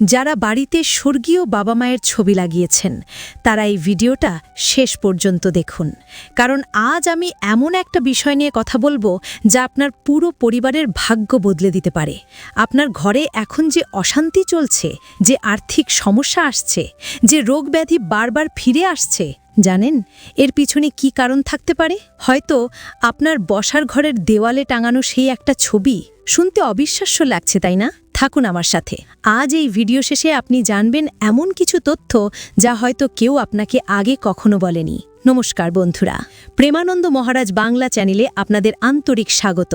যারা বাড়িতে স্বর্গীয় বাবা মায়ের ছবি লাগিয়েছেন, তারা এই ভিডিওটা শেষ পর্যন্ত দেখুন। কারণ আজ আমি এমন একটা বিষয় নিয়ে কথা বলব যা আপনার পুরো পরিবারের ভাগ্য বদলে দিতে পারে। আপনার ঘরে এখন যে অশান্তি চলছে, যে আর্থিক সমস্যা আসছে, যে রোগ ব্যাধি বারবার ফিরে আসছে, জানেন, এর পিছনে কি কারণ থাকতে পারে? হয়তো আপনার বসার ঘরের দেওয়ালে টাঙানো সেই একটা ছবি শুনতে অবিশ্বাস্য লাগছে, তাই না? থাকুন আমার সাথে। আজ এই ভিডিও শেষে আপনি জানবেন এমন কিছু তথ্য যা হয়তো কেউ আপনাকে আগে কখনো বলেনি। নমস্কার বন্ধুরা। প্রেমানন্দ মহারাজ বাংলা চ্যানেলে আপনাদের আন্তরিক স্বাগত।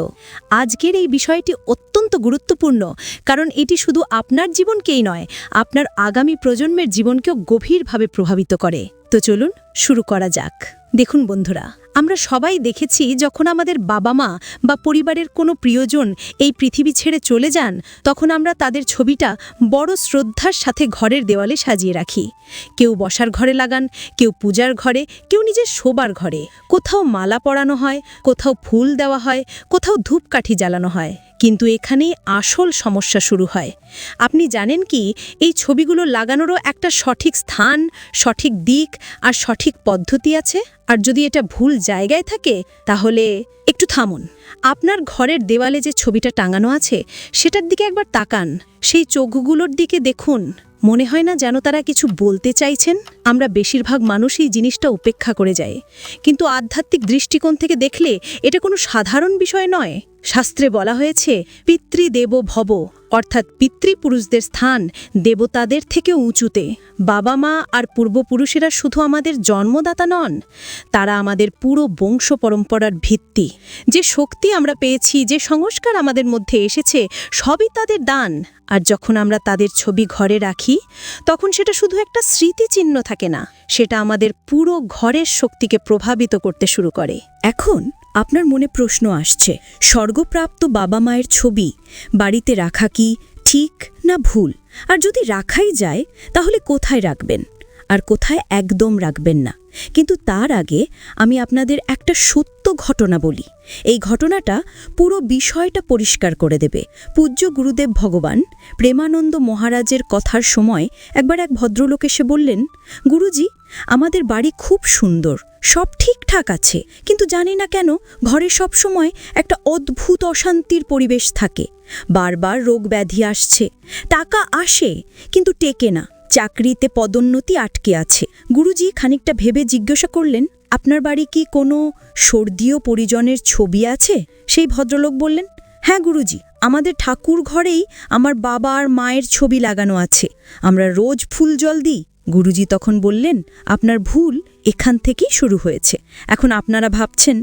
আজকের এই বিষয়টি অত্যন্ত গুরুত্বপূর্ণ, কারণ এটি শুধু আপনার জীবনকেই নয়, আপনার আগামী প্রজন্মের জীবনকেও গভীরভাবে প্রভাবিত করে। তো চলুন শুরু করা যাক। দেখুন বন্ধুরা আমরা সবাই দেখেছি যখন আমাদের বাবা মা বা পরিবারের কোনো প্রিয়জন এই পৃথিবী ছেড়ে চলে যান, তখন আমরা তাদের ছবিটা বড় শ্রদ্ধার সাথে ঘরের দেওয়ালে সাজিয়ে রাখি। কেউ বসার ঘরে লাগান, কেউ পূজার ঘরে, কেউ নিজের শোবার ঘরে। কোথাও মালা পরানো হয়, কোথাও ফুল দেওয়া হয়, কোথাও ধূপকাঠি জ্বালানো হয়। কিন্তু এখানেই আসল সমস্যা শুরু হয়। আপনি জানেন কি, এই ছবিগুলো লাগানোরও একটা সঠিক স্থান, সঠিক দিক আর সঠিক পদ্ধতি আছে? আর যদি এটা ভুল জায়গায় থাকে, তাহলে একটু থামুন। আপনার ঘরের দেওয়ালে যে ছবিটা টাঙানো আছে, সেটার দিকে একবার তাকান। সেই চোখগুলোর দিকে দেখুন। মনে হয় না যেন তারা কিছু বলতে চাইছেন। আমরা বেশিরভাগ মানুষই জিনিসটা উপেক্ষা করে যায় কিন্তু আধ্যাত্মিক দৃষ্টিকোণ থেকে দেখলে এটা কোনো সাধারণ বিষয় নয়। শাস্ত্রে বলা হয়েছে, পিতৃদেব ভব, অর্থাৎ পিতৃপুরুষদের স্থান দেবতাদের থেকে উঁচুতে। বাবা মা আর পূর্বপুরুষেরা শুধু আমাদের জন্মদাতা নন, তারা আমাদের পুরো বংশ পরম্পরার ভিত্তি। যে শক্তি আমরা পেয়েছি, যে সংস্কার আমাদের মধ্যে এসেছে, সবই তাদের দান। আর যখন আমরা তাদের ছবি ঘরে রাখি, তখন সেটা শুধু একটা স্মৃতিচিহ্ন থাকে না, সেটা আমাদের পুরো ঘরের শক্তিকে প্রভাবিত করতে শুরু করে। এখন আপনার মনে প্রশ্ন আসছে, স্বর্গপ্রাপ্ত বাবা মায়ের ছবি, বাড়িতে রাখা কি ঠিক না ভুল? আর যদি রাখাই যায়, তাহলে কোথায় রাখবেন? আর কোথায় একদম রাখবেন না? কিন্তু তার আগে আমি আপনাদের একটা সত্য ঘটনা বলি। এই ঘটনাটা পুরো বিষয়টা পরিষ্কার করে দেবে। পূজ্য গুরুদেব ভগবান প্রেমানন্দ মহারাজের কথার সময় একবার এক ভদ্রলোক এসে বললেন, গুরুজি, আমাদের বাড়ি খুব সুন্দর, সব ঠিকঠাক আছে, কিন্তু জানি না কেন ঘরে সব সময় একটা অদ্ভুত অশান্তির পরিবেশ থাকে। বারবার রোগ ব্যাধি আসছে, টাকা আসে, কিন্তু টেকে না। চাকরিতে পদোন্নতি আটকে আছে। গুরুজি খানিকটা ভেবে জিজ্ঞাসা করলেন, আপনার বাড়ি কি কোনো স্বর্গীয় পরিজনের ছবি আছে? সেই ভদ্রলোক বললেন হ্যাঁ গুরুজি, আমাদের ঠাকুর ঘরেই আমার বাবা আর মায়ের ছবি লাগানো আছে। আমরা রোজ ফুল জল দিই। গুরুজি তখন বললেন, আপনার ভুল, এখান থেকেই শুরু হয়েছে। এখন আপনারা ভাবছেন,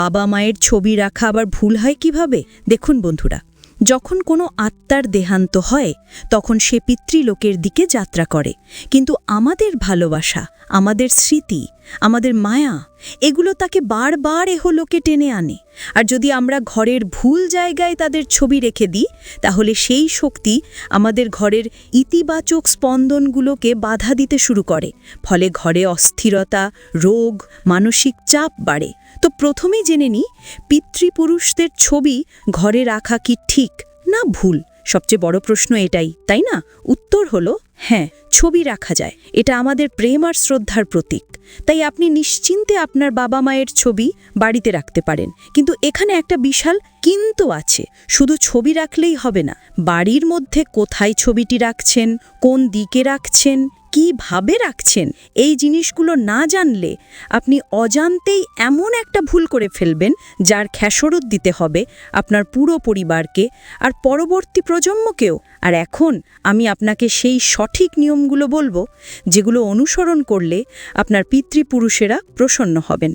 বাবা মায়ের ছবি রাখা আবার ভুল হয় কীভাবে? দেখুন বন্ধুরা। যখন কোনো আত্মার দেহান্ত হয়, তখন সে পিতৃলোকের দিকে যাত্রা করে। কিন্তু আমাদের ভালোবাসা, আমাদের স্মৃতি আমাদের মায়া, এগুলো তাকে বারবার এহলোকে টেনে আনে। আর যদি আমরা ঘরের ভুল জায়গায় তাদের ছবি রেখে দিই, তাহলে সেই শক্তি আমাদের ঘরের ইতিবাচক স্পন্দনগুলোকে বাধা দিতে শুরু করে। ফলে ঘরে অস্থিরতা, রোগ, মানসিক চাপ বাড়ে। তো প্রথমেই জেনে নিই, পিতৃপুরুষদের ছবি ঘরে রাখা কি ঠিক না ভুল? সবচেয়ে বড় প্রশ্ন এটাই, তাই না? উত্তর হলো হ্যাঁ ছবি রাখা যায়। এটা আমাদের প্রেম আর শ্রদ্ধার প্রতীক। তাই আপনি নিশ্চিন্তে আপনার বাবা মায়ের ছবি বাড়িতে রাখতে পারেন। কিন্তু এখানে একটা বিশাল কিন্তু আছে। শুধু ছবি রাখলেই হবে না। বাড়ির মধ্যে কোথায় ছবিটি রাখছেন, কোন দিকে রাখছেন কীভাবে রাখছেন? এই জিনিসগুলো না জানলে আপনি অজান্তেই এমন একটা ভুল করে ফেলবেন, যার খেসরত দিতে হবে আপনার পুরো পরিবারকে আর পরবর্তী প্রজন্মকেও। আর এখন আমি আপনাকে সেই সঠিক নিয়মগুলো বলব, যেগুলো অনুসরণ করলে আপনার পিতৃপুরুষেরা প্রসন্ন হবেন।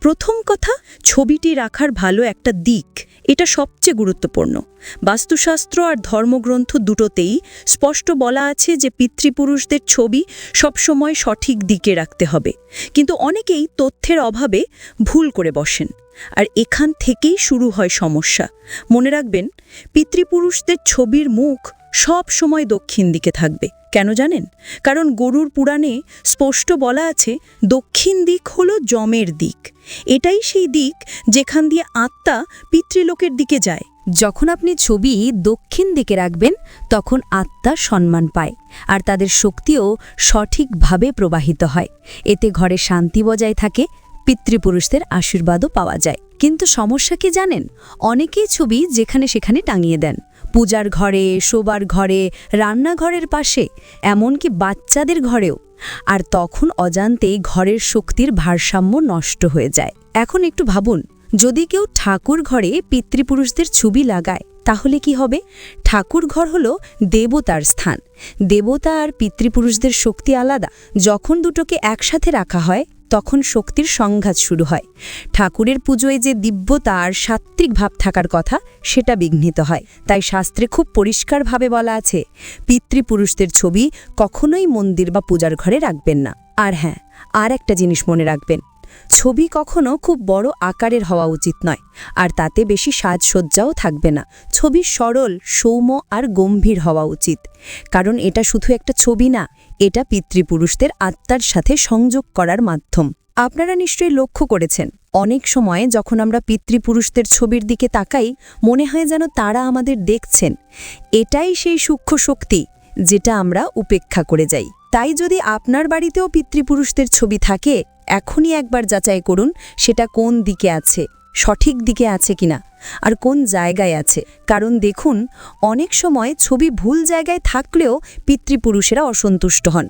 প্রথম কথা, ছবিটি রাখার ভালো একটা দিক। এটা সবচেয়ে গুরুত্বপূর্ণ। বাস্তুশাস্ত্র আর ধর্মগ্রন্থ দুটোতেই স্পষ্ট বলা আছে যে পিতৃপুরুষদের ছবি সবসময় সঠিক দিকে রাখতে হবে। কিন্তু অনেকেই তথ্যের অভাবে ভুল করে বসেন। আর এখান থেকেই শুরু হয় সমস্যা। মনে রাখবেন, পিতৃপুরুষদের ছবির মুখ সব সময় দক্ষিণ দিকে থাকবে। কেন জানেন? কারণ গরুর পুরাণে স্পষ্ট বলা আছে, দক্ষিণ দিক হলো জমের দিক। এটাই সেই দিক যেখান দিয়ে আত্মা পিতৃলোকের দিকে যায়। যখন আপনি ছবি দক্ষিণ দিকে রাখবেন, তখন আত্মা সম্মান পায় আর তাদের শক্তিও সঠিকভাবে প্রবাহিত হয়। এতে ঘরে শান্তি বজায় থাকে, পিতৃপুরুষদের আশীর্বাদও পাওয়া যায়। কিন্তু সমস্যা কি জানেন? অনেকেই ছবি যেখানে সেখানে টাঙিয়ে দেন। পূজার ঘরে, শোবার ঘরে, রান্নাঘরের পাশে, এমনকি বাচ্চাদের ঘরেও। আর তখন অজান্তেই ঘরের শক্তির ভারসাম্য নষ্ট হয়ে যায়। এখন একটু ভাবুন, যদি কেউ ঠাকুর ঘরে পিতৃপুরুষদের ছবি লাগায়, তাহলে কি হবে? ঠাকুর ঘর হলো দেবতার স্থান। দেবতা আর পিতৃপুরুষদের শক্তি আলাদা। যখন দুটোকে একসাথে রাখা হয় তখন শক্তির সংঘাত শুরু হয়। ঠাকুরের পুজোয় যে দিব্যতা আর সাত্ত্বিক ভাব থাকার কথা, সেটা বিঘ্নিত হয়। তাই শাস্ত্রে খুব পরিষ্কারভাবে বলা আছে, পিতৃপুরুষদের ছবি কখনোই মন্দির বা পূজার ঘরে রাখবেন না। আর হ্যাঁ আর একটা জিনিস মনে রাখবেন, ছবি কখনো খুব বড় আকারের হওয়া উচিত নয়, আর তাতে বেশি সাজসজ্জাও থাকবে না। ছবি সরল, সৌম্য আর গম্ভীর হওয়া উচিত, কারণ এটা শুধু একটা ছবি না এটা পিতৃপুরুষদের আত্মার সাথে সংযোগ করার মাধ্যম। আপনারা নিশ্চয়ই লক্ষ্য করেছেন, অনেক সময় যখন আমরা পিতৃপুরুষদের ছবির দিকে তাকাই, মনে হয় যেন তারা আমাদের দেখছেন। এটাই সেই সূক্ষ্ম শক্তি যেটা আমরা উপেক্ষা করে যাই। তাই যদি আপনার বাড়িতেও পিতৃপুরুষদের ছবি থাকে, এখনই একবার যাচাই করুন সেটা কোন দিকে আছে। সঠিক দিকে আছে কিনা আর কোন জায়গায় আছে? কারণ দেখুন, অনেক সময় ছবি ভুল জায়গায় থাকলেও পিতৃপুরুষেরা অসন্তুষ্ট হন।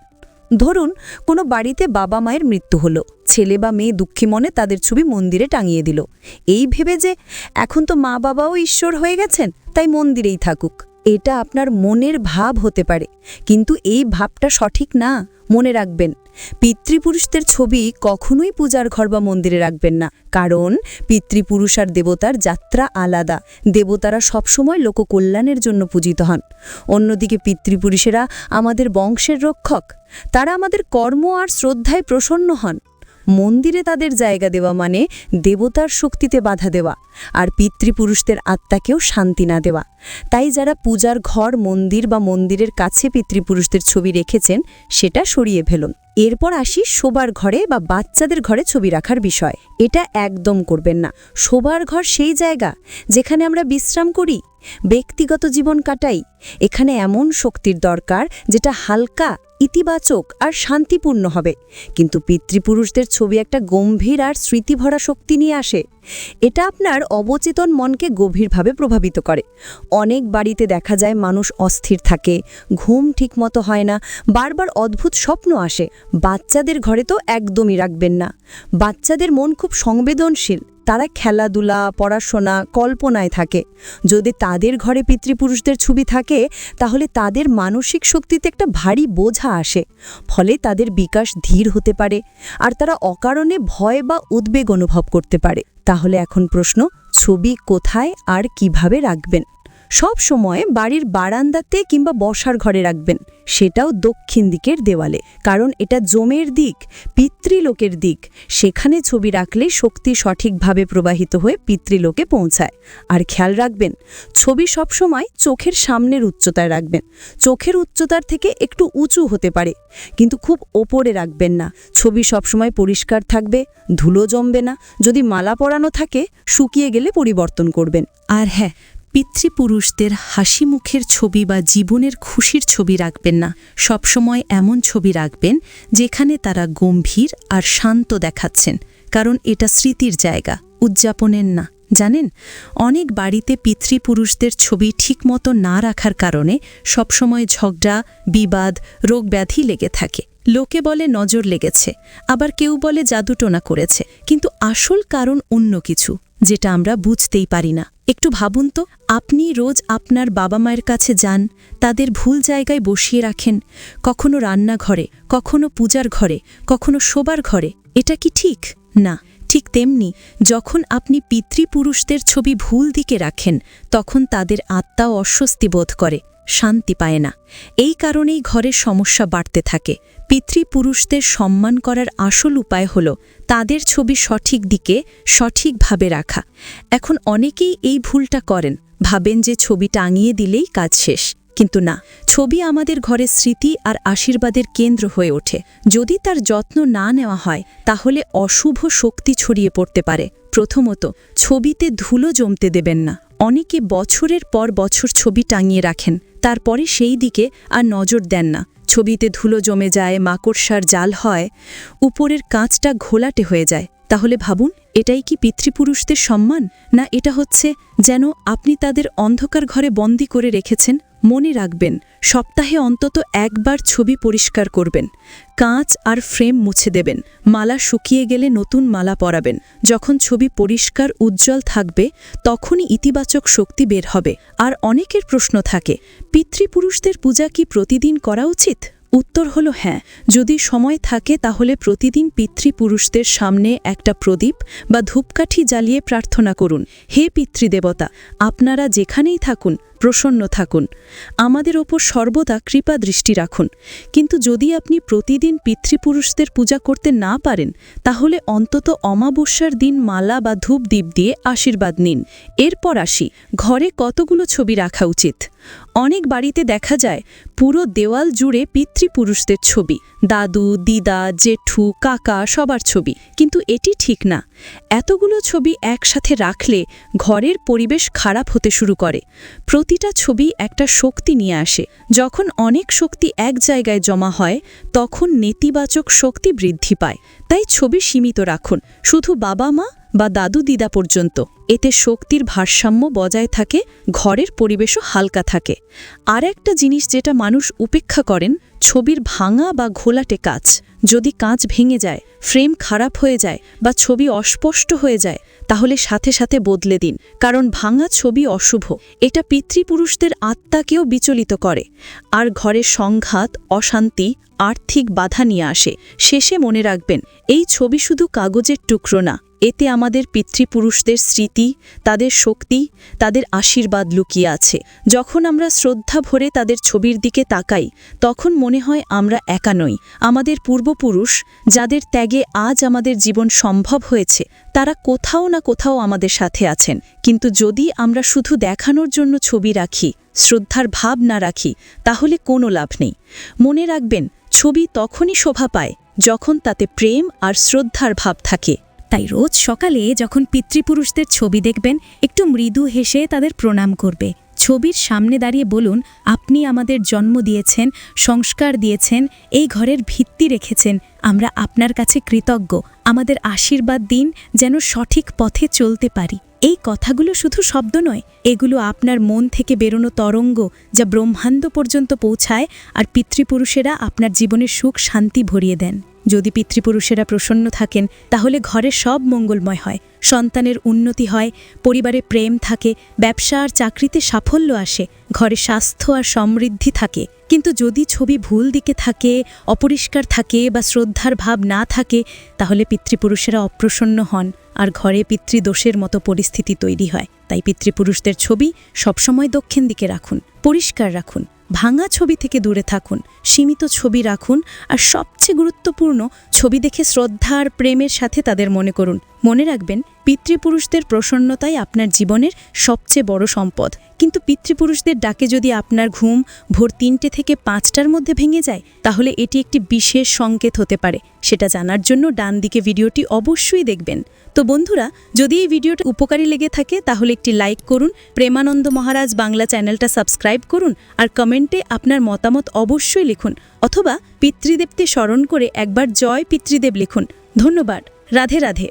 ধরুন, কোনো বাড়িতে বাবা মায়ের মৃত্যু হলো, ছেলে বা মেয়ে দুঃখী মনে তাদের ছবি মন্দিরে টাঙিয়ে দিল। এই ভেবে যে, এখন তো মা বাবাও ঈশ্বর হয়ে গেছেন, তাই মন্দিরেই থাকুক। এটা আপনার মনের ভাব হতে পারে, কিন্তু এই ভাবটা সঠিক না, মনে রাখবেন। পিতৃপুরুষদের ছবি কখনোই পূজার ঘর বা মন্দিরে রাখবেন না, কারণ পিতৃপুরুষ আর দেবতার যাত্রা আলাদা। দেবতারা সবসময় লোককল্যাণের জন্য পূজিত হন। অন্যদিকে পিতৃপুরুষেরা আমাদের বংশের রক্ষক। তারা আমাদের কর্ম আর শ্রদ্ধায় প্রসন্ন হন। মন্দিরে তাদের জায়গা দেওয়া মানে দেবতার শক্তিতে বাধা দেওয়া আর পিতৃপুরুষদের আত্মাকেও শান্তি না দেওয়া। তাই যারা পূজার ঘর, মন্দির বা মন্দিরের কাছে পিতৃপুরুষদের ছবি রেখেছেন, সেটা সরিয়ে ফেলুন। এরপর আসি শোবার ঘরে বা বাচ্চাদের ঘরে ছবি রাখার বিষয়। এটা একদম করবেন না। শোবার ঘর সেই জায়গা যেখানে আমরা বিশ্রাম করি, ব্যক্তিগত জীবন কাটাই। এখানে এমন শক্তির দরকার যেটা হালকা ইতিবাচক আর শান্তিপূর্ণ হবে। কিন্তু পিতৃপুরুষদের ছবি একটা গম্ভীর আর স্মৃতিভরা শক্তি নিয়ে আসে। এটা আপনার অবচেতন মনকে গভীরভাবে প্রভাবিত করে। অনেক বাড়িতে দেখা যায় মানুষ অস্থির থাকে, ঘুম ঠিকমতো হয় না, বারবার অদ্ভুত স্বপ্ন আসে। বাচ্চাদের ঘরে তো একদমই রাখবেন না। বাচ্চাদের মন খুব সংবেদনশীল। তারা খেলাধুলা, পড়াশোনা, কল্পনায় থাকে। যদি তাদের ঘরে পিতৃপুরুষদের ছবি থাকে, তাহলে তাদের মানসিক শক্তিতে একটা ভারী বোঝা আসে। ফলে তাদের বিকাশ ধীর হতে পারে আর তারা অকারণে ভয় বা উদ্বেগ অনুভব করতে পারে। তাহলে এখন প্রশ্ন, ছবি কোথায় আর কীভাবে রাখবেন? সব সময় বাড়ির বারান্দাতে কিংবা বসার ঘরে রাখবেন। সেটাও দক্ষিণ দিকের দেওয়ালে। কারণ এটা জমের দিক, পিতৃলোকের দিক। সেখানে ছবি রাখলে শক্তি সঠিকভাবে প্রবাহিত হয়ে পিতৃলোকে পৌঁছায়। আর খেয়াল রাখবেন, ছবি সবসময় চোখের সামনের উচ্চতায় রাখবেন। চোখের উচ্চতার থেকে একটু উঁচু হতে পারে, কিন্তু খুব ওপরে রাখবেন না। ছবি সবসময় পরিষ্কার থাকবে, ধুলো জমবে না। যদি মালা পরানো থাকে, শুকিয়ে গেলে পরিবর্তন করবেন। আর হ্যাঁ পিতৃপুরুষদের হাসি মুখের ছবি বা জীবনের খুশির ছবি রাখবেন না। সবসময় এমন ছবি রাখবেন যেখানে তারা গম্ভীর আর শান্ত দেখাচ্ছেন, কারণ এটা স্মৃতির জায়গা, উদযাপনের না। জানেন? অনেক বাড়িতে পিতৃপুরুষদের ছবি ঠিকমতো না রাখার কারণে সবসময় ঝগড়া, বিবাদ রোগ ব্যাধি লেগে থাকে। লোকে বলে নজর লেগেছে, আবার কেউ বলে জাদুটোনা করেছে। কিন্তু আসল কারণ অন্য কিছু। যেটা আমরা বুঝতেই পারি না। একটু ভাবুন তো, আপনি রোজ আপনার বাবা মায়ের কাছে যান, তাদের ভুল জায়গায় বসিয়ে রাখেন, কখনো রান্নাঘরে, কখনো পূজার ঘরে, কখনো শোবার ঘরে, এটা কি ঠিক? না, ঠিক তেমনি যখন আপনি পিতৃপুরুষদের ছবি ভুল দিকে রাখেন, তখন তাদের আত্মাও অস্বস্তি বোধ করে। শান্তি পায় না। এই কারণেই ঘরের সমস্যা বাড়তে থাকে। পিতৃপুরুষদের সম্মান করার আসল উপায় হল তাদের ছবি সঠিক দিকে সঠিকভাবে রাখা। এখন অনেকেই এই ভুলটা করেন। ভাবেন যে ছবি টাঙিয়ে দিলেই কাজ শেষ। কিন্তু না, ছবি আমাদের ঘরে স্মৃতি আর আশীর্বাদের কেন্দ্র হয়ে ওঠে। যদি তার যত্ন না নেওয়া হয়, তাহলে অশুভ শক্তি ছড়িয়ে পড়তে পারে। প্রথমত, ছবিতে ধুলো জমতে দেবেন না। অনেকে বছরের পর বছর ছবি টাঙিয়ে রাখেন, তারপরে সেই দিকে আর নজর দেন না। ছবিতে ধুলো জমে যায়, মাকড়সার জাল হয়, উপরের কাঁচটা ঘোলাটে হয়ে যায়। তাহলে ভাবুন, এটাই কি পিতৃপুরুষদের সম্মান? না এটা হচ্ছে যেন আপনি তাদের অন্ধকার ঘরে বন্দি করে রেখেছেন মনে রাখবেন, সপ্তাহে অন্তত একবার ছবি পরিষ্কার করবেন, কাঁচ আর ফ্রেম মুছে দেবেন, মালা শুকিয়ে গেলে নতুন মালা পরাবেন, যখন ছবি পরিষ্কার উজ্জ্বল থাকবে, তখনই ইতিবাচক শক্তি বের হবে। আর অনেকের প্রশ্ন থাকে, পিতৃপুরুষদের পূজা কি প্রতিদিন করা উচিত? উত্তর হলো হ্যাঁ। যদি সময় থাকে তাহলে প্রতিদিন পিতৃপুরুষদের সামনে একটা প্রদীপ বা ধূপকাঠি জ্বালিয়ে প্রার্থনা করুন। হে পিতৃদেবতা, আপনারা যেখানেই থাকুন, প্রসন্ন থাকুন। আমাদের ওপর সর্বদা কৃপা দৃষ্টি রাখুন। কিন্তু যদি আপনি প্রতিদিন পিতৃপুরুষদের পূজা করতে না পারেন, তাহলে অন্তত অমাবস্যার দিন মালা বা ধূপ দ্বীপ দিয়ে আশীর্বাদ নিন। এরপর আসি, ঘরে কতগুলো ছবি রাখা উচিত? অনেক বাড়িতে দেখা যায় পুরো দেওয়াল জুড়ে পিতৃপুরুষদের ছবি। দাদু, দিদা, জেঠু, কাকা সবার ছবি। কিন্তু এটি ঠিক না। এতগুলো ছবি একসাথে রাখলে ঘরের পরিবেশ খারাপ হতে শুরু করে। প্রতিটা ছবি একটা শক্তি নিয়ে আসে। যখন অনেক শক্তি এক জায়গায় জমা হয়, তখন নেতিবাচক শক্তি বৃদ্ধি পায়। তাই ছবি সীমিত রাখুন। শুধু বাবা মা বা দাদু দিদা পর্যন্ত। এতে শক্তির ভারসাম্য বজায় থাকে, ঘরের পরিবেশও হালকা থাকে। আর একটা জিনিস যেটা মানুষ উপেক্ষা করেন, ছবির ভাঙা বা ঘোলাটে কাজ। যদি কাঁচ ভেঙে যায়, ফ্রেম খারাপ হয়ে যায় বা ছবি অস্পষ্ট হয়ে যায়, তাহলে সাথে সাথে বদলে দিন, কারণ ভাঙা ছবি অশুভ। এটা পিতৃপুরুষদের আত্মাকেও বিচলিত করে। আর ঘরে সংঘাত, অশান্তি আর্থিক বাধা নিয়ে আসে। শেষে মনে রাখবেন, এই ছবি শুধু কাগজের টুকরো না, এতে আমাদের পিতৃপুরুষদের স্মৃতি, তাদের শক্তি, তাদের আশীর্বাদ লুকিয়ে আছে। যখন আমরা শ্রদ্ধা ভরে তাদের ছবির দিকে তাকাই, তখন মনে হয় আমরা একা নই। আমাদের পূর্বপুরুষ, যাদের ত্যাগে আজ আমাদের জীবন সম্ভব হয়েছে, তারা কোথাও না কোথাও আমাদের সাথে আছেন। কিন্তু যদি আমরা শুধু দেখানোর জন্য ছবি রাখি শ্রদ্ধার ভাব না রাখি, তাহলে কোনো লাভ নেই। মনে রাখবেন, ছবি তখনই শোভা পায়, যখন তাতে প্রেম আর শ্রদ্ধার ভাব থাকে। তাই রোজ সকালে যখন পিতৃপুরুষদের ছবি দেখবেন, একটু মৃদু হেসে তাদের প্রণাম করবে। ছবির সামনে দাঁড়িয়ে বলুন, আপনি আমাদের জন্ম দিয়েছেন, সংস্কার দিয়েছেন, এই ঘরের ভিত্তি রেখেছেন, আমরা আপনার কাছে কৃতজ্ঞ, আমাদের আশীর্বাদ দিন যেন সঠিক পথে চলতে পারি। এই কথাগুলো শুধু শব্দ নয়, এগুলো আপনার মন থেকে বেরোনো তরঙ্গ যা ব্রহ্মাণ্ড পর্যন্ত পৌঁছায় আর পিতৃপুরুষেরা আপনার জীবনে সুখ, শান্তি ভরিয়ে দেন। যদি পিতৃপুরুষেরা প্রসন্ন থাকেন, তাহলে ঘরে সব মঙ্গলময় হয়। সন্তানের উন্নতি হয়, পরিবারে প্রেম থাকে, ব্যবসা আর চাকরিতে সাফল্য আসে, ঘরে স্বাস্থ্য আর সমৃদ্ধি থাকে। কিন্তু যদি ছবি ভুল দিকে থাকে, অপরিষ্কার থাকে বা শ্রদ্ধার ভাব না থাকে, তাহলে পিতৃপুরুষেরা অপ্রসন্ন হন আর ঘরে পিতৃদোষের মতো পরিস্থিতি তৈরি হয়। তাই পিতৃপুরুষদের ছবি সবসময় দক্ষিণ দিকে রাখুন, পরিষ্কার রাখুন, ভাঙা ছবি থেকে দূরে থাকুন, সীমিত ছবি রাখুন আর সবচেয়ে গুরুত্বপূর্ণ, ছবি দেখে শ্রদ্ধা আর প্রেমের সাথে তাদের মনে করুন। মনে রাখবেন, পিতৃপুরুষদের প্রসন্নতাই আপনার জীবনের সবচেয়ে বড় সম্পদ। কিন্তু পিতৃপুরুষদের ডাকে যদি আপনার ঘুম ভোর তিনটে থেকে পাঁচটার মধ্যে ভেঙে যায়, তাহলে এটি একটি বিশেষ সংকেত হতে পারে। সেটা জানার জন্য ডান দিকে ভিডিওটি অবশ্যই দেখবেন। তো বন্ধুরা, যদি এই ভিডিওটা উপকারী লেগে থাকে, তাহলে একটি লাইক করুন, প্রেমানন্দ মহারাজ বাংলা চ্যানেলটা সাবস্ক্রাইব করুন, আর কমেন্টে আপনার মতামত অবশ্যই লিখুন, অথবা পিতৃদেবকে স্মরণ করে একবার জয় পিতৃদেব লিখুন। ধন্যবাদ। রাধে রাধে।